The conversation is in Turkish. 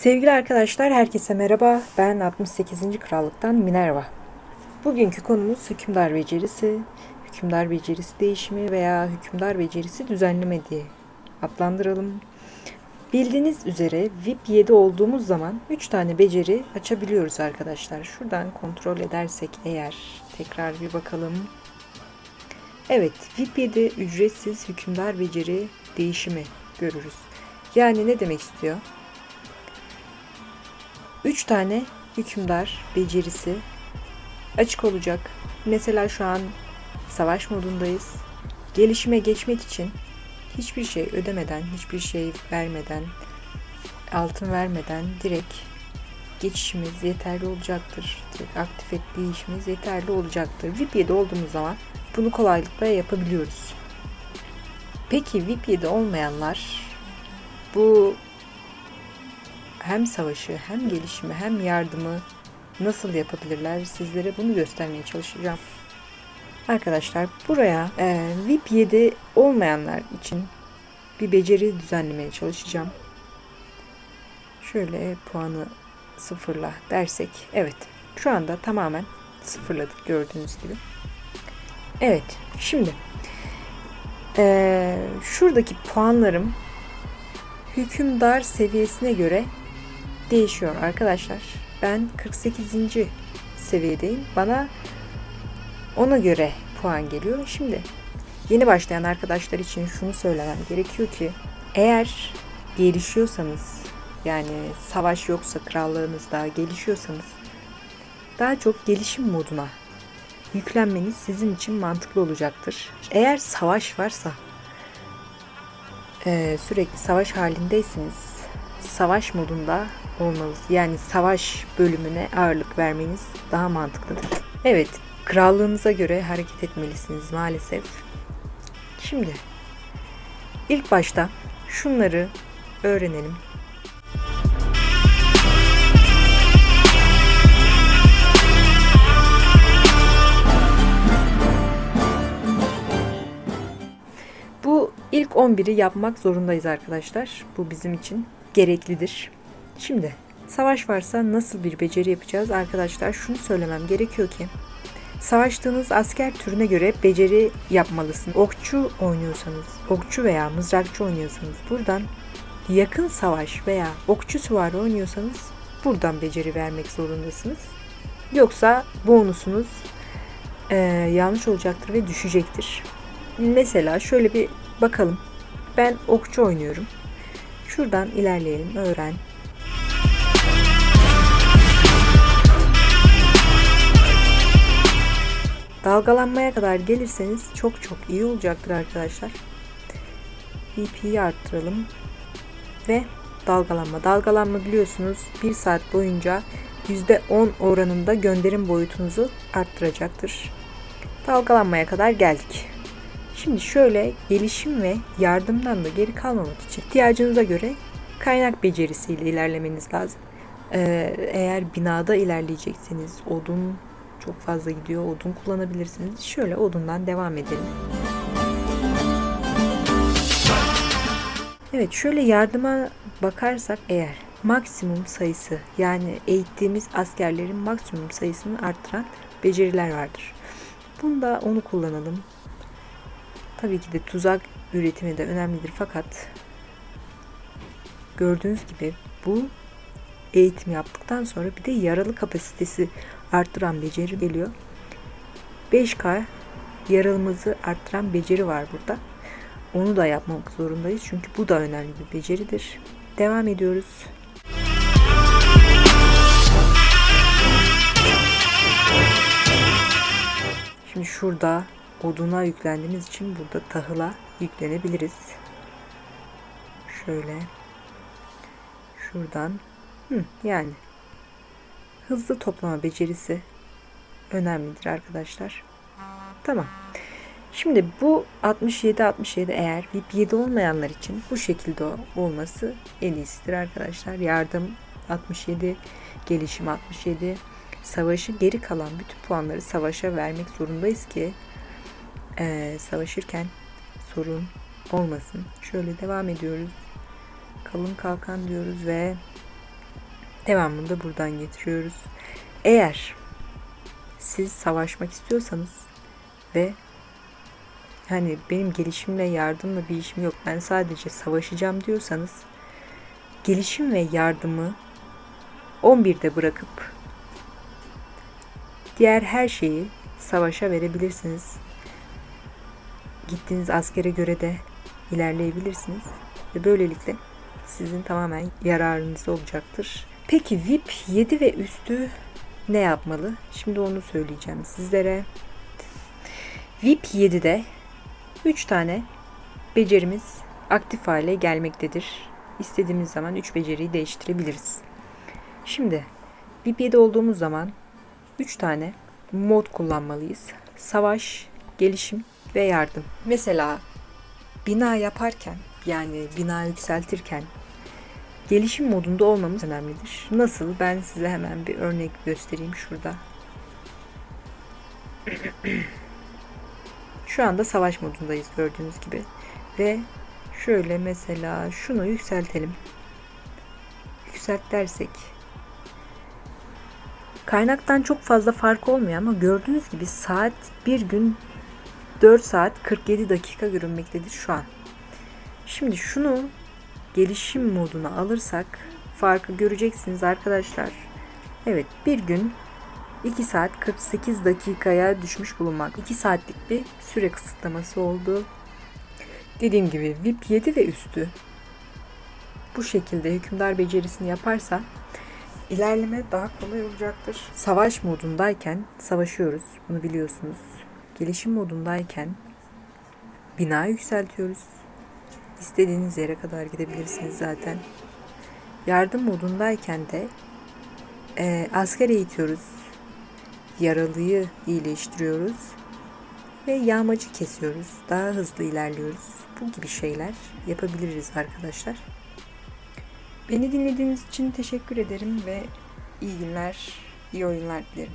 Sevgili arkadaşlar herkese merhaba. Ben 68. Krallık'tan Minerva. Bugünkü konumuz hükümdar becerisi, hükümdar becerisi değişimi veya hükümdar becerisi düzenleme diye adlandıralım. Bildiğiniz üzere VIP 7 olduğumuz zaman 3 tane beceri açabiliyoruz arkadaşlar. Şuradan kontrol edersek eğer tekrar bir bakalım. Evet VIP 7 ücretsiz hükümdar beceri değişimi görürüz. Yani ne demek istiyor? 3 tane hükümdar becerisi açık olacak. Mesela şu an savaş modundayız. Gelişime geçmek için hiçbir şey ödemeden, hiçbir şey vermeden, altın vermeden direkt geçişimiz yeterli olacaktır. Direkt aktif ettiği işimiz yeterli olacaktır. VIP 7 olduğumuz zaman bunu kolaylıkla yapabiliyoruz. Peki VIP 7 olmayanlar bu hem savaşı hem gelişimi hem yardımı nasıl yapabilirler sizlere bunu göstermeye çalışacağım. Arkadaşlar buraya e, VIP 7 olmayanlar için bir beceri düzenlemeye çalışacağım. Şöyle puanı sıfırla dersek evet şu anda tamamen sıfırladık gördüğünüz gibi. Evet şimdi e, şuradaki puanlarım hükümdar seviyesine göre değişiyor arkadaşlar. Ben 48. seviyedeyim. Bana ona göre puan geliyor. Şimdi yeni başlayan arkadaşlar için şunu söylemem gerekiyor ki eğer gelişiyorsanız yani savaş yoksa krallığınızda gelişiyorsanız daha çok gelişim moduna yüklenmeniz sizin için mantıklı olacaktır. Eğer savaş varsa sürekli savaş halindeyseniz savaş modunda olmanız yani savaş bölümüne ağırlık vermeniz daha mantıklıdır. Evet, krallığınıza göre hareket etmelisiniz maalesef. Şimdi ilk başta şunları öğrenelim. Bu ilk 11'i yapmak zorundayız arkadaşlar. Bu bizim için gereklidir. Şimdi savaş varsa nasıl bir beceri yapacağız arkadaşlar? Şunu söylemem gerekiyor ki savaştığınız asker türüne göre beceri yapmalısın. Okçu oynuyorsanız, okçu veya mızrakçı oynuyorsanız buradan yakın savaş veya okçu süvari oynuyorsanız buradan beceri vermek zorundasınız. Yoksa bonusunuz e, yanlış olacaktır ve düşecektir. Mesela şöyle bir bakalım. Ben okçu oynuyorum. Şuradan ilerleyelim. Öğren. Dalgalanmaya kadar gelirseniz çok çok iyi olacaktır arkadaşlar. VP'yi arttıralım. Ve dalgalanma. Dalgalanma biliyorsunuz 1 saat boyunca %10 oranında gönderim boyutunuzu arttıracaktır. Dalgalanmaya kadar geldik. Şimdi şöyle gelişim ve yardımdan da geri kalmamak için ihtiyacınıza göre kaynak becerisiyle ilerlemeniz lazım. Ee, eğer binada ilerleyecekseniz odun çok fazla gidiyor. Odun kullanabilirsiniz. Şöyle odundan devam edelim. Evet şöyle yardıma bakarsak eğer maksimum sayısı yani eğittiğimiz askerlerin maksimum sayısını arttıran beceriler vardır. Bunda onu kullanalım. Tabii ki de tuzak üretimi de önemlidir fakat gördüğünüz gibi bu eğitim yaptıktan sonra bir de yaralı kapasitesi arttıran beceri geliyor. 5K yaralımızı arttıran beceri var burada. Onu da yapmak zorundayız çünkü bu da önemli bir beceridir. Devam ediyoruz. Şimdi şurada oduna yüklendiğimiz için burada tahıla yüklenebiliriz. Şöyle şuradan Hı, yani hızlı toplama becerisi önemlidir arkadaşlar. Tamam. Şimdi bu 67 67 eğer VIP 7 olmayanlar için bu şekilde olması en iyisidir arkadaşlar. Yardım 67, gelişim 67, savaşı geri kalan bütün puanları savaşa vermek zorundayız ki e, savaşırken sorun olmasın. Şöyle devam ediyoruz. Kalın kalkan diyoruz ve Devamını da buradan getiriyoruz. Eğer siz savaşmak istiyorsanız ve hani benim gelişimle yardımla bir işim yok ben sadece savaşacağım diyorsanız gelişim ve yardımı 11'de bırakıp diğer her şeyi savaşa verebilirsiniz. Gittiğiniz askere göre de ilerleyebilirsiniz ve böylelikle sizin tamamen yararınıza olacaktır. Peki VIP 7 ve üstü ne yapmalı? Şimdi onu söyleyeceğim sizlere. VIP 7'de 3 tane becerimiz aktif hale gelmektedir. İstediğimiz zaman 3 beceriyi değiştirebiliriz. Şimdi VIP 7 olduğumuz zaman 3 tane mod kullanmalıyız. Savaş, gelişim ve yardım. Mesela bina yaparken yani bina yükseltirken gelişim modunda olmamız önemlidir. Nasıl? Ben size hemen bir örnek göstereyim şurada. Şu anda savaş modundayız gördüğünüz gibi. Ve şöyle mesela şunu yükseltelim. Yükselt dersek kaynaktan çok fazla fark olmuyor ama gördüğünüz gibi saat bir gün 4 saat 47 dakika görünmektedir şu an. Şimdi şunu gelişim moduna alırsak farkı göreceksiniz arkadaşlar. Evet bir gün 2 saat 48 dakikaya düşmüş bulunmak. 2 saatlik bir süre kısıtlaması oldu. Dediğim gibi VIP 7 ve üstü bu şekilde hükümdar becerisini yaparsa ilerleme daha kolay olacaktır. Savaş modundayken savaşıyoruz. Bunu biliyorsunuz. Gelişim modundayken bina yükseltiyoruz. İstediğiniz yere kadar gidebilirsiniz zaten. Yardım modundayken de e, asker eğitiyoruz. Yaralıyı iyileştiriyoruz. Ve yağmacı kesiyoruz. Daha hızlı ilerliyoruz. Bu gibi şeyler yapabiliriz arkadaşlar. Beni dinlediğiniz için teşekkür ederim ve iyi günler, iyi oyunlar dilerim.